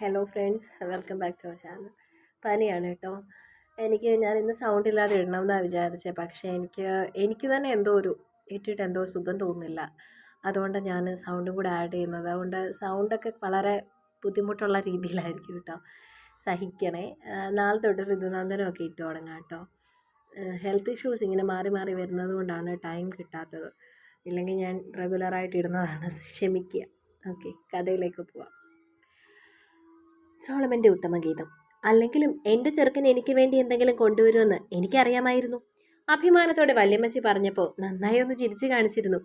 Hello friends welcome back to our channel പനിയാണ് കേട്ടോ. എനിക്ക് ഞാൻ ഇന്ന് സൗണ്ട് ഇല്ലാതെ ഇടണം എന്നാണ് വിചാരിച്ചത് പക്ഷേ എനിക്ക് എനിക്ക് തന്നെ എന്തോ ഒരു ഇട്ടിട്ട് എന്തോ സുഖം തോന്നുന്നില്ല. അതുകൊണ്ട് ഞാൻ സൗണ്ടും കൂടെ ആഡ് ചെയ്യുന്നത്. അതുകൊണ്ട് സൗണ്ടൊക്കെ വളരെ ബുദ്ധിമുട്ടുള്ള രീതിയിലായിരിക്കും കേട്ടോ. സഹിക്കണേ. നാളെ തൊട്ട് ഋതുനന്ദനമൊക്കെ ഇട്ട് തുടങ്ങാം കേട്ടോ. ഹെൽത്ത് ഇഷ്യൂസ് ഇങ്ങനെ മാറി മാറി വരുന്നത് കൊണ്ടാണ് ടൈം കിട്ടാത്തത്. ഇല്ലെങ്കിൽ ഞാൻ റെഗുലറായിട്ട് ഇടുന്നതാണ്. ക്ഷമിക്കുക. ഓക്കെ കഥയിലേക്ക് പോവാം. സോളമന്റെ ഉത്തമഗീതം അല്ലെങ്കിലും എന്റെ ചെറുക്കൻ എനിക്ക് വേണ്ടി എന്തെങ്കിലും കൊണ്ടുവരുമെന്ന് എനിക്കറിയാമായിരുന്നു. അഭിമാനത്തോടെ വല്യമ്മച്ചി പറഞ്ഞപ്പോൾ നന്നായി ഒന്ന് ചിരിച്ചു കാണിച്ചിരുന്നു.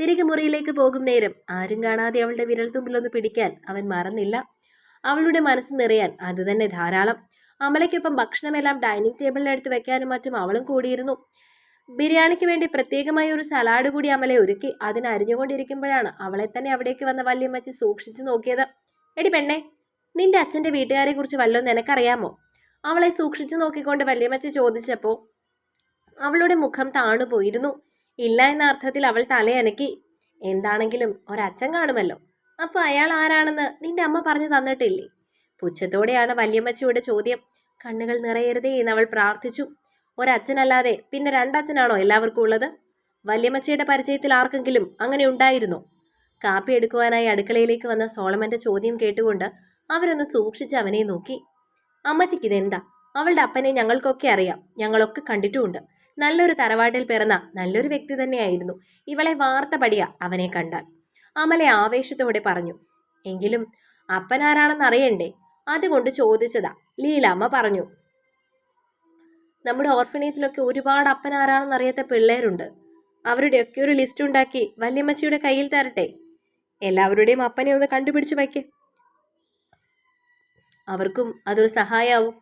തിരികെ മുറിയിലേക്ക് പോകും നേരം ആരും കാണാതെ അവളുടെ വിരൽത്തുമ്പിലൊന്ന് പിടിക്കാൻ അവൻ മറന്നില്ല. അവളുടെ മനസ്സ് നിറയാൻ അതുതന്നെ ധാരാളം. അമലയ്ക്കൊപ്പം ഭക്ഷണമെല്ലാം ഡൈനിങ് ടേബിളിലെടുത്ത് വെക്കാനും മറ്റും അവളും കൂടിയിരുന്നു. ബിരിയാണിക്ക് വേണ്ടി പ്രത്യേകമായി ഒരു സലാഡ് കൂടി അമലെ ഒരുക്കി അതിനരിഞ്ഞുകൊണ്ടിരിക്കുമ്പോഴാണ് അവളെ തന്നെ അവിടേക്ക് വന്ന വല്യമ്മച്ചി സൂക്ഷിച്ചു നോക്കിയത്. എടി പെണ്ണേ നിന്റെ അച്ഛന്റെ വീട്ടുകാരെ കുറിച്ച് വല്ലതും നിനക്കറിയാമോ? അവളെ സൂക്ഷിച്ചു നോക്കിക്കൊണ്ട് വല്യമ്മച്ച ചോദിച്ചപ്പോൾ അവളുടെ മുഖം താണുപോയിരുന്നു ഇല്ല എന്ന അർത്ഥത്തിൽ അവൾ തലയനക്കി എന്താണെങ്കിലും ഒരച്ഛൻ കാണുമല്ലോ. അപ്പോൾ അയാൾ ആരാണെന്ന് നിന്റെ അമ്മ പറഞ്ഞു തന്നിട്ടില്ലേ? പുച്ഛത്തോടെയാണ് വല്യമ്മച്ചിയുടെ ചോദ്യം. കണ്ണുകൾ നിറയരുതേ എന്ന് അവൾ പ്രാർത്ഥിച്ചു. ഒരച്ഛനല്ലാതെ പിന്നെ രണ്ടച്ഛനാണോ എല്ലാവർക്കും ഉള്ളത്? വല്യമ്മച്ചയുടെ പരിചയത്തിൽ ആർക്കെങ്കിലും അങ്ങനെ ഉണ്ടായിരുന്നോ? കാപ്പി എടുക്കുവാനായി അടുക്കളയിലേക്ക് വന്ന സോളമന്റെ ചോദ്യം കേട്ടുകൊണ്ട് അവരൊന്ന് സൂക്ഷിച്ച് അവനെ നോക്കി. അമ്മച്ചിക്ക് ഇതെന്താ അവളുടെ അപ്പനെ ഞങ്ങൾക്കൊക്കെ അറിയാം. ഞങ്ങളൊക്കെ കണ്ടിട്ടുമുണ്ട്. നല്ലൊരു തറവാട്ടിൽ പിറന്ന നല്ലൊരു വ്യക്തി തന്നെയായിരുന്നു. ഇവളെ വാർത്ത പടിയ അവനെ കണ്ടാൽ. അമലെ ആവേശത്തോടെ പറഞ്ഞു എങ്കിലും അപ്പനാരാണെന്ന് അറിയണ്ടേ? അതുകൊണ്ട് ചോദിച്ചതാ ലീലാമ്മ പറഞ്ഞു. നമ്മുടെ ഓർഫനേജിലൊക്കെ ഒരുപാട് അപ്പനാരാണെന്ന് അറിയാത്ത പിള്ളേരുണ്ട്. അവരുടെയൊക്കെ ഒരു ലിസ്റ്റ് ഉണ്ടാക്കി വല്യമ്മച്ചിയുടെ കയ്യിൽ തരട്ടെ? എല്ലാവരുടെയും അപ്പനെ ഒന്ന് കണ്ടുപിടിച്ച് വയ്ക്കേ. അവർക്കും അതൊരു സഹായാവും.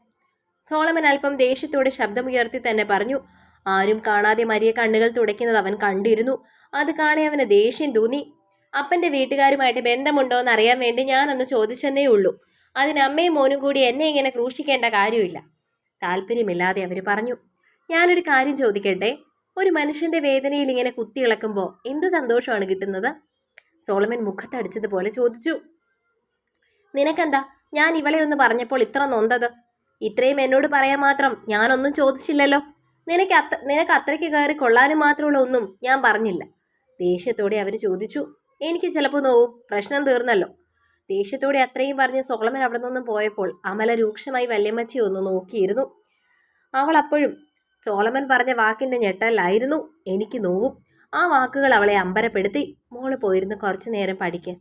സോളമൻ അല്പം ദേഷ്യത്തോടെ ശബ്ദമുയർത്തി തന്നെ പറഞ്ഞു ആരും കാണാതെ മരിയ കണ്ണുകൾ തുടയ്ക്കുന്നത് അവൻ കണ്ടിരുന്നു. അത് കാണെ അവന് ദേഷ്യം തോന്നി. അപ്പന്റെ വീട്ടുകാരുമായിട്ട് ബന്ധമുണ്ടോ എന്ന് അറിയാൻ വേണ്ടി ഞാനൊന്ന് ചോദിച്ചെന്നേ ഉള്ളൂ. അതിന് അമ്മയും മോനും കൂടി എന്നെ ഇങ്ങനെ ക്രൂശിക്കേണ്ട കാര്യമില്ല. താല്പര്യമില്ലാതെ അവർ പറഞ്ഞു ഞാനൊരു കാര്യം ചോദിക്കട്ടെ? ഒരു മനുഷ്യന്റെ വേദനയിൽ ഇങ്ങനെ കുത്തിയിളക്കുമ്പോൾ എന്ത് സന്തോഷമാണ് കിട്ടുന്നത്? സോളമൻ മുഖത്തടിച്ചതുപോലെ ചോദിച്ചു നിനക്കെന്താ? ഞാൻ ഇവളെ ഒന്ന് പറഞ്ഞപ്പോൾ ഇത്ര നൊന്തത്. ഇത്രയും എന്നോട് പറയാൻ മാത്രം ഞാനൊന്നും ചോദിച്ചില്ലല്ലോ. നിനക്ക് അത്ര നിനക്ക് അത്രയ്ക്ക് കയറി കൊള്ളാനും മാത്രമുള്ള ഒന്നും ഞാൻ പറഞ്ഞില്ല. ദേഷ്യത്തോടെ അവർ ചോദിച്ചു എനിക്ക് ചിലപ്പോൾ നോവും പ്രശ്നം തീർന്നല്ലോ. ദേഷ്യത്തോടെ അത്രയും പറഞ്ഞ് സോളമൻ അവിടെ നിന്നും പോയപ്പോൾ അമല രൂക്ഷമായി വല്യമ്മച്ചി ഒന്ന് നോക്കിയിരുന്നു. അവൾ അപ്പോഴും സോളമൻ പറഞ്ഞ വാക്കിന്റെ ഞെട്ടലായിരുന്നു എനിക്ക് നോവും. ആ വാക്കുകൾ അവളെ അമ്പരപ്പെടുത്തി. മോൾ പോയിരുന്ന് കുറച്ചു നേരം പഠിക്കാൻ.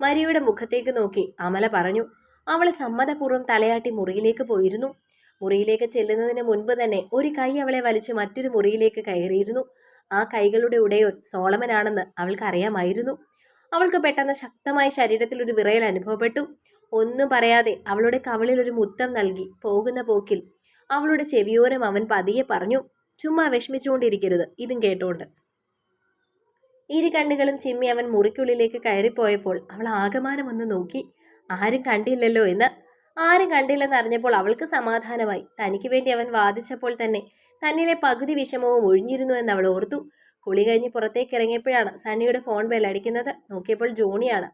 മരിയുടെ മുഖത്തേക്ക് നോക്കി അമല പറഞ്ഞു അവൾ സമ്മതപൂർവം തലയാട്ടി മുറിയിലേക്ക് പോയിരുന്നു. മുറിയിലേക്ക് ചെല്ലുന്നതിന് മുൻപ് തന്നെ ഒരു കൈ അവളെ വലിച്ചു മറ്റൊരു മുറിയിലേക്ക് കയറിയിരുന്നു. ആ കൈകളുടെ ഉടയോൻ സോളമനാണെന്ന് അവൾക്ക് അറിയാമായിരുന്നു. അവൾക്ക് പെട്ടെന്ന് ശക്തമായ ശരീരത്തിൽ ഒരു വിറയൽ അനുഭവപ്പെട്ടു. ഒന്നും പറയാതെ അവളുടെ കവളിൽ ഒരു മുത്തം നൽകി. പോകുന്ന പോക്കിൽ അവളുടെ ചെവിയോരം അവൻ പതിയെ പറഞ്ഞു ചുമ്മാ വിഷമിച്ചുകൊണ്ടിരിക്കരുത്. ഇതും കേട്ടോണ്ട്. ഇരു കണ്ണുകളും ചിമ്മി അവൻ മുറിക്കുള്ളിലേക്ക് കയറിപ്പോയപ്പോൾ അവൾ ആകമാനം ഒന്ന് നോക്കി. ആരും കണ്ടില്ലല്ലോ എന്ന്. ആരും കണ്ടില്ലെന്ന് അറിഞ്ഞപ്പോൾ അവൾക്ക് സമാധാനമായി. തനിക്ക് വേണ്ടി അവൻ വാദിച്ചപ്പോൾ തന്നെ തന്നിലെ പകുതി വിഷമവും ഒഴിഞ്ഞിരുന്നു എന്ന് അവൾ ഓർത്തു. കുളി കഴിഞ്ഞ് പുറത്തേക്ക് ഇറങ്ങിയപ്പോഴാണ് സണ്ണിയുടെ ഫോൺ ബെൽ അടിക്കുന്നത്. നോക്കിയപ്പോൾ ജോണിയാണ്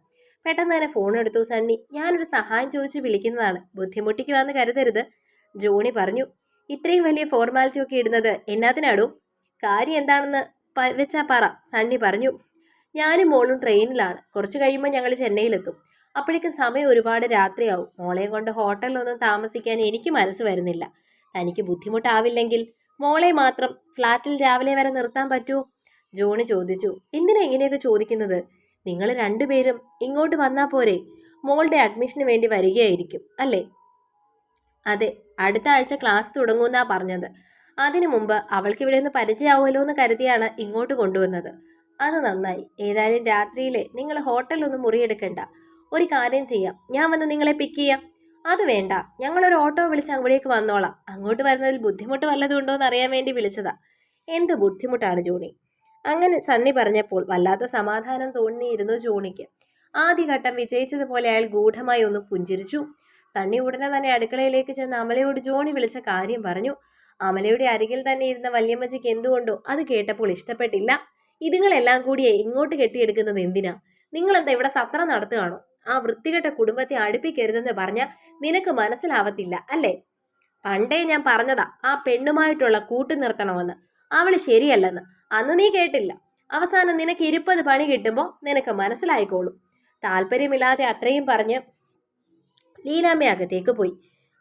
പെട്ടെന്ന് തന്നെ ഫോൺ എടുത്തു. സണ്ണി ഞാനൊരു സഹായം ചോദിച്ച് വിളിക്കുന്നതാണ്. ബുദ്ധിമുട്ടിക്ക് വന്ന് കരുതരുത്. ജോണി പറഞ്ഞു ഇത്രയും വലിയ ഫോർമാലിറ്റി ഒക്കെ ഇടുന്നത് എന്നാത്തിനാടോ? കാര്യം എന്താണെന്ന് വെച്ചാ പറ സണ്ണി പറഞ്ഞു. ഞാനും മോളും ട്രെയിനിലാണ് കുറച്ച് കഴിയുമ്പോൾ ഞങ്ങൾ ചെന്നൈയിലെത്തും. അപ്പോഴേക്കും സമയം ഒരുപാട് രാത്രിയാവും. മോളെയും കൊണ്ട് ഹോട്ടലിലൊന്നും താമസിക്കാൻ എനിക്ക് മനസ്സ് വരുന്നില്ല. തനിക്ക് ബുദ്ധിമുട്ടാവില്ലെങ്കിൽ മോളെ മാത്രം ഫ്ലാറ്റിൽ രാവിലെ വരെ നിർത്താൻ പറ്റുമോ ജോണി ചോദിച്ചു. എന്തിനാ ഇങ്ങനെയൊക്കെ ചോദിക്കുന്നത്? നിങ്ങൾ രണ്ടുപേരും ഇങ്ങോട്ട് വന്നാൽ പോരെ. മോളുടെ അഡ്മിഷന് വേണ്ടി വരികയായിരിക്കും അല്ലേ? അതെ അടുത്ത ആഴ്ച ക്ലാസ് തുടങ്ങുമെന്നാ പറഞ്ഞത്. അതിനു മുമ്പ് അവൾക്ക് ഇവിടെ ഒന്ന് പരിചയമാവുമല്ലോ എന്ന് കരുതിയാണ് ഇങ്ങോട്ട് കൊണ്ടുവന്നത്. അത് നന്നായി. ഏതായാലും രാത്രിയിലെ നിങ്ങൾ ഹോട്ടലൊന്നും മുറിയെടുക്കണ്ട. ഒരു കാര്യം ചെയ്യാം. ഞാൻ വന്ന് നിങ്ങളെ പിക്ക് ചെയ്യാം. അത് വേണ്ട. ഞങ്ങളൊരു ഓട്ടോ വിളിച്ച് അങ്ങോട്ടേക്ക് വന്നോളാം. അങ്ങോട്ട് വരുന്നതിൽ ബുദ്ധിമുട്ട് വല്ലതും ഉണ്ടോ എന്ന് അറിയാൻ വേണ്ടി വിളിച്ചതാ. എന്ത് ബുദ്ധിമുട്ടാണ് ജോണി? അങ്ങനെ സണ്ണി പറഞ്ഞപ്പോൾ വല്ലാത്ത സമാധാനം തോന്നിയിരുന്നു ജോണിക്ക്. ആദ്യഘട്ടം വിജയിച്ചതുപോലെ അയാൾ ഗൂഢമായി ഒന്ന് പുഞ്ചിരിച്ചു. സണ്ണി ഉടനെ തന്നെ അടുക്കളയിലേക്ക് ചെന്ന് അമലയോട് ജോണി വിളിച്ച കാര്യം പറഞ്ഞു. അമലയുടെ അരികിൽ തന്നെ ഇരുന്ന വല്യമ്മച്ചിക്ക് എന്തുകൊണ്ടോ അത് കേട്ടപ്പോൾ ഇഷ്ടപ്പെട്ടില്ല. ഇതുങ്ങളെല്ലാം കൂടി ഇങ്ങോട്ട് കെട്ടിയെടുക്കുന്നത് എന്തിനാ? നിങ്ങളെന്താ ഇവിടെ സത്രം നടത്തുകയാണോ? ആ വൃത്തികെട്ട കുടുംബത്തെ അടുപ്പിക്കരുതെന്ന് പറഞ്ഞ നിനക്ക് മനസ്സിലാവത്തില്ല അല്ലേ? പണ്ടേ ഞാൻ പറഞ്ഞതാ ആ പെണ്ണുമായിട്ടുള്ള കൂട്ടു നിർത്തണമെന്ന്. അവൾ ശരിയല്ലെന്ന്. അന്ന് നീ കേട്ടില്ല. അവസാനം നിനക്ക് ഇരുപത് പണി കിട്ടുമ്പോൾ നിനക്ക് മനസ്സിലായിക്കോളും. താല്പര്യമില്ലാതെ അത്രയും പറഞ്ഞ് ലീലാമ്മ അകത്തേക്ക് പോയി.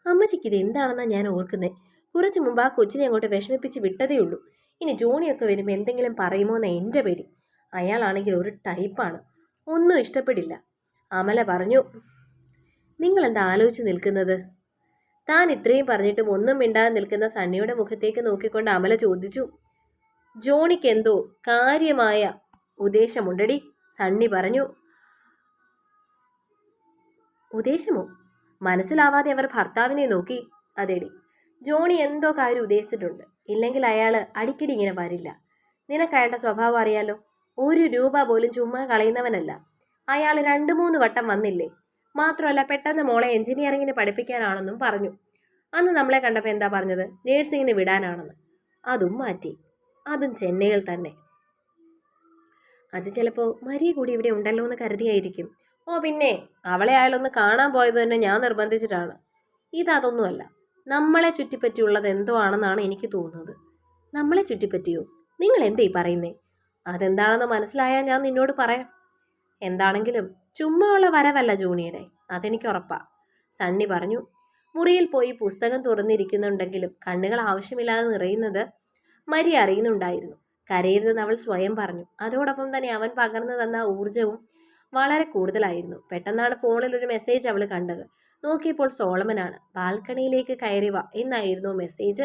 അമ്മച്ചിക്ക് ഇത് എന്താണെന്നാ ഞാൻ ഓർക്കുന്നത് കുറച്ച് മുമ്പ് ആ കൊച്ചിനെ അങ്ങോട്ട് വിഷമിപ്പിച്ച് വിട്ടതേ ഉള്ളൂ. ഇനി ജോണിയൊക്കെ വരുമ്പോൾ എന്തെങ്കിലും പറയുമോ എന്ന് എന്റെ പേടി. അയാളാണെങ്കിൽ ഒരു ടൈപ്പാണ്. ഒന്നും ഇഷ്ടപ്പെടില്ല. അമല പറഞ്ഞു നിങ്ങൾ എന്താ ആലോചിച്ച് നിൽക്കുന്നത്? താൻ ഇത്രയും പറഞ്ഞിട്ടും ഒന്നും മിണ്ടാതെ നിൽക്കുന്ന സണ്ണിയുടെ മുഖത്തേക്ക് നോക്കിക്കൊണ്ട് അമല ചോദിച്ചു ജോണിക്ക് എന്തോ കാര്യമായ ഉദ്ദേശമുണ്ടടി? സണ്ണി പറഞ്ഞു ഉദ്ദേശമോ? മനസ്സിലാവാതെ അവർ ഭർത്താവിനെ നോക്കി. അതേടി ജോണി എന്തോ കാര്യം ഉദ്ദേശിച്ചിട്ടുണ്ട്. ഇല്ലെങ്കിൽ അയാൾ അടിക്കടി ഇങ്ങനെ വരില്ല. നിനക്കയാളുടെ സ്വഭാവം അറിയാലോ. ഒരു രൂപ പോലും ചുമ്മാ കളയുന്നവനല്ല. അയാൾ രണ്ട് മൂന്ന് വട്ടം വന്നില്ലേ? മാത്രമല്ല പെട്ടെന്ന് മോളെ എഞ്ചിനീയറിങ്ങിന് പഠിപ്പിക്കാനാണെന്നും പറഞ്ഞു. അന്ന് നമ്മളെ കണ്ടപ്പോൾ എന്താ പറഞ്ഞത്? നേഴ്സിങ്ങിന് വിടാനാണെന്ന്. അതും മാറ്റി. അതും ചെന്നൈയിൽ തന്നെ. അത് ചിലപ്പോൾ മരിയ കൂടി ഇവിടെ ഉണ്ടല്ലോ എന്ന് കരുതിയായിരിക്കും. ഓ പിന്നെ അവളെ അയാളൊന്ന് കാണാൻ പോയത് തന്നെ ഞാൻ നിർബന്ധിച്ചിട്ടാണ്. ഇതതൊന്നുമല്ല നമ്മളെ ചുറ്റിപ്പറ്റിയുള്ളത് എന്തോ ആണെന്നാണ് എനിക്ക് തോന്നുന്നത്. നമ്മളെ ചുറ്റിപ്പറ്റിയോ? നിങ്ങൾ എന്തേ പറയുന്നേ? അതെന്താണെന്ന് മനസ്സിലായാൽ ഞാൻ നിന്നോട് പറയാം. എന്താണെങ്കിലും ചുമ്മാ വരവല്ല ജൂണിയുടെ അതെനിക്ക് ഉറപ്പാ. സണ്ണി പറഞ്ഞു മുറിയിൽ പോയി പുസ്തകം തുറന്നിരിക്കുന്നുണ്ടെങ്കിലും കണ്ണുകൾ ആവശ്യമില്ലാതെ നിറയുന്നത് മരി അറിയുന്നുണ്ടായിരുന്നു. കരയരുതെന്ന് അവൾ സ്വയം പറഞ്ഞു. അതോടൊപ്പം തന്നെ അവൻ പകർന്നു തന്ന ഊർജവും വളരെ കൂടുതലായിരുന്നു. പെട്ടെന്നാണ് ഫോണിൽ ഒരു മെസ്സേജ് അവൾ കണ്ടത്. നോക്കിയപ്പോൾ സോളമനാണ്. ബാൽക്കണിയിലേക്ക് കയറി വാ എന്നായിരുന്നു മെസ്സേജ്.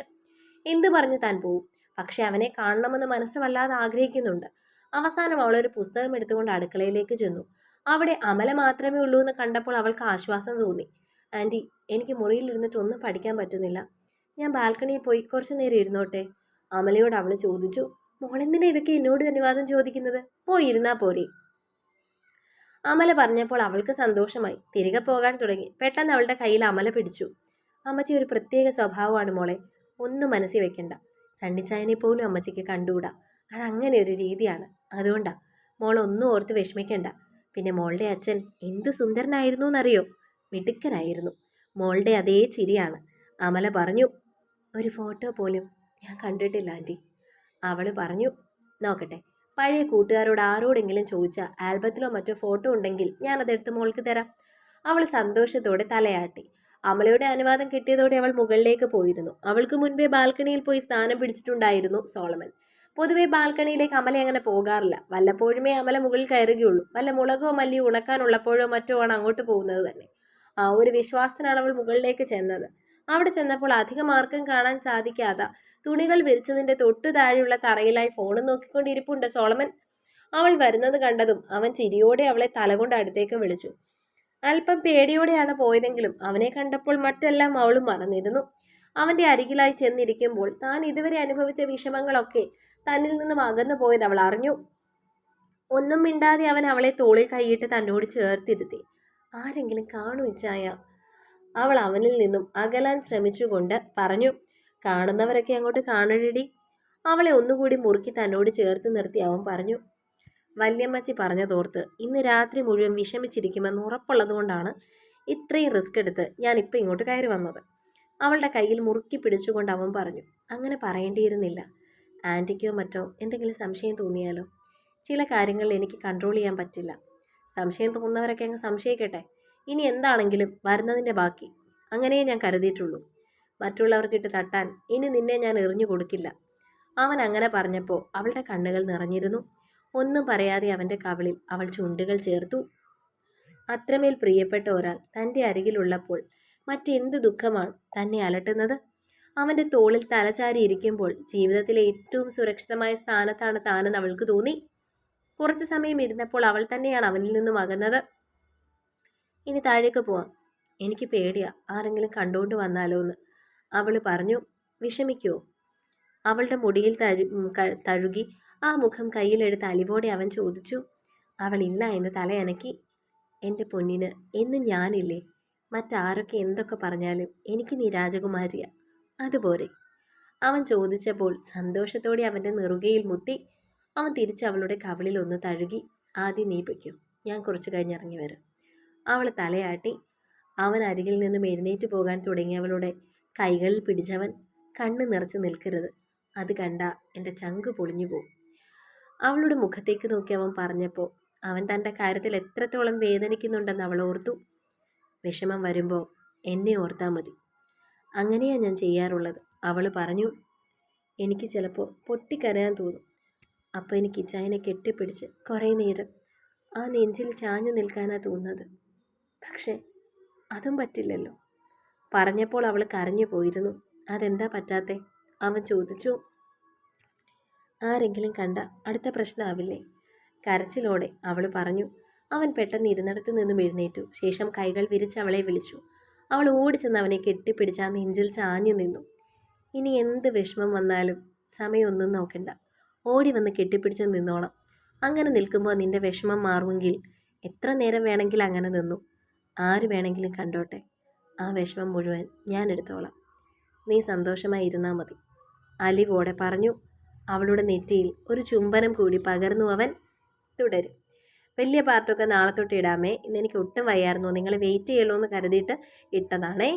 എന്ത് പറഞ്ഞു താൻ പോവും? പക്ഷെ അവനെ കാണണമെന്ന് മനസ്സ് വല്ലാതെ ആഗ്രഹിക്കുന്നുണ്ട്. അവസാനം അവൾ ഒരു പുസ്തകം എടുത്തുകൊണ്ട് അടുക്കളയിലേക്ക് ചെന്നു. അവിടെ അമല മാത്രമേ ഉള്ളൂ എന്ന് കണ്ടപ്പോൾ അവൾക്ക് ആശ്വാസം തോന്നി. ആന്റി എനിക്ക് മുറിയിലിരുന്നിട്ട് ഒന്നും പഠിക്കാൻ പറ്റുന്നില്ല. ഞാൻ ബാൽക്കണിയിൽ പോയി കുറച്ച് നേരം ഇരുന്നോട്ടെ? അമലയോട് അവൾ ചോദിച്ചു. മോളെന്തിനാ ഇതൊക്കെ എന്നോട് ധന്യവാദം ചോദിക്കുന്നത്? പോയി ഇരുന്നാ പോരെ. അമല പറഞ്ഞപ്പോൾ അവൾക്ക് സന്തോഷമായി. തിരികെ പോകാൻ തുടങ്ങി. പെട്ടെന്ന് അവളുടെ കയ്യിൽ അമല പിടിച്ചു. അമ്മച്ചി ഒരു പ്രത്യേക സ്വഭാവമാണ് മോളെ. ഒന്നും മനസ്സിൽ വെക്കണ്ട. സണ്ണിച്ചായനെ പോലും അമ്മച്ചിക്ക് കണ്ടുകൂടാ. അതങ്ങനെ ഒരു രീതിയാണ്. അതുകൊണ്ടാ മോൾ ഒന്നും ഓർത്ത് വിഷമിക്കണ്ട. പിന്നെ മോളുടെ അച്ഛൻ എന്ത് സുന്ദരനായിരുന്നു എന്നറിയോ മിടുക്കനായിരുന്നു. മോളുടെ അതേ ചിരിയാണ്. അമല പറഞ്ഞു ഒരു ഫോട്ടോ പോലും ഞാൻ കണ്ടിട്ടില്ല ആന്റി. അവൾ പറഞ്ഞു നോക്കട്ടെ പഴയ കൂട്ടുകാരോട് ആരോടെങ്കിലും ചോദിച്ചാൽ ആൽബത്തിലോ മറ്റോ ഫോട്ടോ ഉണ്ടെങ്കിൽ ഞാനതെടുത്ത് മോൾക്ക് തരാം. അവൾ സന്തോഷത്തോടെ തലയാട്ടി. അമലയുടെ അനുവാദം കിട്ടിയതോടെ അവൾ മുകളിലേക്ക് പോയിരുന്നു. അവൾക്ക് മുൻപേ ബാൽക്കണിയിൽ പോയി സ്ഥാനം പിടിച്ചിട്ടുണ്ടായിരുന്നു സോളമൻ. പൊതുവെ ബാൽക്കണിയിലേക്ക് അമല അങ്ങനെ പോകാറില്ല. വല്ലപ്പോഴുമേ അമല മുകളിൽ കയറുകയുള്ളൂ. വല്ല മുളകോ മല്ലിയോ ഉണക്കാനുള്ളപ്പോഴോ മറ്റോ ആണ് അങ്ങോട്ട് പോകുന്നത് തന്നെ. ആ ഒരു വിശ്വാസത്തിനാണ് അവൾ മുകളിലേക്ക് ചെന്നത്. അവിടെ ചെന്നപ്പോൾ അധികം ആർക്കും കാണാൻ സാധിക്കാതെ തുണികൾ വിരിച്ചതിന്റെ തൊട്ടു താഴെയുള്ള തറയിലായി ഫോണും നോക്കിക്കൊണ്ടിരിപ്പുണ്ട് സോളമൻ. അവൾ വരുന്നത് കണ്ടതും അവൻ ചിരിയോടെ അവളെ തലകൊണ്ട് അടുത്തേക്ക് വിളിച്ചു. അല്പം പേടിയോടെയാണ് പോയതെങ്കിലും അവനെ കണ്ടപ്പോൾ മറ്റെല്ലാം അവളും മറന്നിരുന്നു. അവന്റെ അരികിലായി ചെന്നിരിക്കുമ്പോൾ താൻ ഇതുവരെ അനുഭവിച്ച വിഷമങ്ങളൊക്കെ തന്നിൽ നിന്നും അകന്നു പോയത് അവൾ അറിഞ്ഞു. ഒന്നും മിണ്ടാതെ അവൻ അവളെ തോളിൽ കൈയിട്ട് തന്നോട് ചേർത്തിരുത്തി. ആരെങ്കിലും കാണൂ ഇച്ചായ അവൾ അവനിൽ നിന്നും അകലാൻ ശ്രമിച്ചുകൊണ്ട് പറഞ്ഞു. കാണുന്നവരൊക്കെ അങ്ങോട്ട് കാണരുടി. അവളെ ഒന്നുകൂടി മുറുക്കി തന്നോട് ചേർത്ത് നിർത്തി അവൻ പറഞ്ഞു. വല്യമ്മച്ചി പറഞ്ഞതോർത്ത് ഇന്ന് രാത്രി മുഴുവൻ വിഷമിച്ചിരിക്കുമെന്ന് ഉറപ്പുള്ളതുകൊണ്ടാണ് ഇത്രയും റിസ്ക് എടുത്ത് ഞാൻ ഇപ്പം ഇങ്ങോട്ട് കയറി വന്നത്. അവളുടെ കയ്യിൽ മുറുക്കി പിടിച്ചുകൊണ്ട് അവൻ പറഞ്ഞു. അങ്ങനെ പറയേണ്ടിയിരുന്നില്ല. ആന്റിക്കോ മറ്റോ എന്തെങ്കിലും സംശയം തോന്നിയാലോ? ചില കാര്യങ്ങളിൽ എനിക്ക് കൺട്രോൾ ചെയ്യാൻ പറ്റില്ല. സംശയം തോന്നുന്നവരൊക്കെ അങ്ങ് സംശയിക്കട്ടെ. ഇനി എന്താണെങ്കിലും വരുന്നതിന്റെ ബാക്കി. അങ്ങനെയേ ഞാൻ കരുതിയിട്ടുള്ളൂ. മറ്റുള്ളവർക്കിട്ട് തട്ടാൻ ഇനി നിന്നെ ഞാൻ എറിഞ്ഞു കൊടുക്കില്ല. അവൻ അങ്ങനെ പറഞ്ഞപ്പോൾ അവളുടെ കണ്ണുകൾ നിറഞ്ഞിരുന്നു. ഒന്നും പറയാതെ അവന്റെ കവിളിൽ അവൾ ചുണ്ടുകൾ ചേർത്തു. അത്രമേൽ പ്രിയപ്പെട്ട ഒരാൾ തന്റെ അരികിലുള്ളപ്പോൾ മറ്റെന്ത് ദുഃഖമാണ് തന്നെ അലട്ടുന്നത്? അവന്റെ തോളിൽ തലചാരി ഇരിക്കുമ്പോൾ ജീവിതത്തിലെ ഏറ്റവും സുരക്ഷിതമായ സ്ഥാനത്താണ് താനെന്ന് അവൾക്ക് തോന്നി. കുറച്ച് സമയം ഇരുന്നപ്പോൾ അവൾ തന്നെയാണ് അവനിൽ നിന്നും അകന്നത്. ഇനി താഴേക്ക് പോവാം. എനിക്ക് പേടിയാ. ആരെങ്കിലും കണ്ടുകൊണ്ട് വന്നാലോ എന്ന്. അവൾ പറഞ്ഞു വിഷമിക്കുമോ അവളുടെ മുടിയിൽ തഴു തഴുകി ആ മുഖം കയ്യിലെടുത്ത് അലിവോടെ അവൻ ചോദിച്ചു അവൾ ഇല്ല എന്ന് തലയനക്കി എന്റെ പൊന്നിന് എന്നും ഞാനില്ലേ? മറ്റാരൊക്കെ എന്തൊക്കെ പറഞ്ഞാലും എനിക്ക് നീ രാജകുമാരിയാ. അതുപോലെ. അവൻ ചോദിച്ചപ്പോൾ സന്തോഷത്തോടെ അവന്റെ നെറുകയിൽ മുത്തി അവൻ തിരിച്ച് അവളുടെ കവളിൽ ഒന്ന് തഴുകി ആദ്യം നീ പൊയ്ക്കും ഞാൻ കുറച്ച് കഴിഞ്ഞിറങ്ങി വരും. അവൾ തലയാട്ടി അവൻ അരികിൽ നിന്നും എഴുന്നേറ്റ് പോകാൻ തുടങ്ങിയവളുടെ കൈകളിൽ പിടിച്ചവൻ കണ്ണ് നിറച്ച് നിൽക്കരുത് അത് കണ്ട എന്റെ ചങ്ക് പൊളിഞ്ഞു പോകും അവളുടെ മുഖത്തേക്ക് നോക്കി അവൻ പറഞ്ഞപ്പോൾ അവൻ തന്റെ കാര്യത്തിൽ എത്രത്തോളം വേദനിക്കുന്നുണ്ടെന്ന് അവൾ ഓർത്തു. വിഷമം വരുമ്പോൾ എന്നെ ഓർത്താൽ മതി. അങ്ങനെയാണ് ഞാൻ ചെയ്യാറുള്ളത്. അവൾ പറഞ്ഞു എനിക്ക് ചിലപ്പോൾ പൊട്ടിക്കരയാൻ തോന്നും. അപ്പോൾ എനിക്ക് ഇച്ചായനെ കെട്ടിപ്പിടിച്ച് കുറേ നേരം ആ നെഞ്ചിൽ ചാഞ്ഞു നിൽക്കാനാണ് തോന്നുന്നത്. പക്ഷേ അതും പറ്റില്ലല്ലോ. പറഞ്ഞപ്പോൾ അവൾ കരഞ്ഞു പോയിരുന്നു. അതെന്താ പറ്റാത്തെ? അവൻ ചോദിച്ചു. ആരെങ്കിലും കണ്ട അടുത്ത പ്രശ്നമാവില്ലേ കരച്ചിലോടെ അവൾ പറഞ്ഞു. അവൻ പെട്ടെന്ന് ഇരുന്നിടത്ത് നിന്നും എഴുന്നേറ്റു. ശേഷം കൈകൾ വിരിച്ച് അവളെ വിളിച്ചു. അവൾ ഓടിച്ചെന്ന് അവനെ കെട്ടിപ്പിടിച്ച് ആ നെഞ്ചിൽ ചാഞ്ഞു നിന്നു. ഇനി എന്ത് വിഷമം വന്നാലും സമയമൊന്നും നോക്കണ്ട. ഓടി വന്ന് കെട്ടിപ്പിടിച്ച് നിന്നോണം. അങ്ങനെ നിൽക്കുമ്പോൾ നിന്റെ വിഷമം മാറുമെങ്കിൽ എത്ര നേരം വേണമെങ്കിൽ അങ്ങനെ നിന്നു. ആര് വേണമെങ്കിലും കണ്ടോട്ടെ. ആ വിഷമം മുഴുവൻ ഞാൻ എടുത്തോളാം. നീ സന്തോഷമായി ഇരുന്നാൽ മതി. അലിവോടെ പറഞ്ഞു അവളുടെ നെറ്റിയിൽ ഒരു ചുംബനം കൂടി പകർന്നു അവൻ തുടരും. വലിയ പാർട്ടൊക്കെ നാളെ തൊട്ട് ഇടാമേ. ഇന്ന് എനിക്ക് ഒട്ടും വയ്യായിരുന്നു. നിങ്ങൾ വെയിറ്റ് ചെയ്യുള്ളൂ എന്ന് കരുതിയിട്ട് ഇട്ടതാണേ.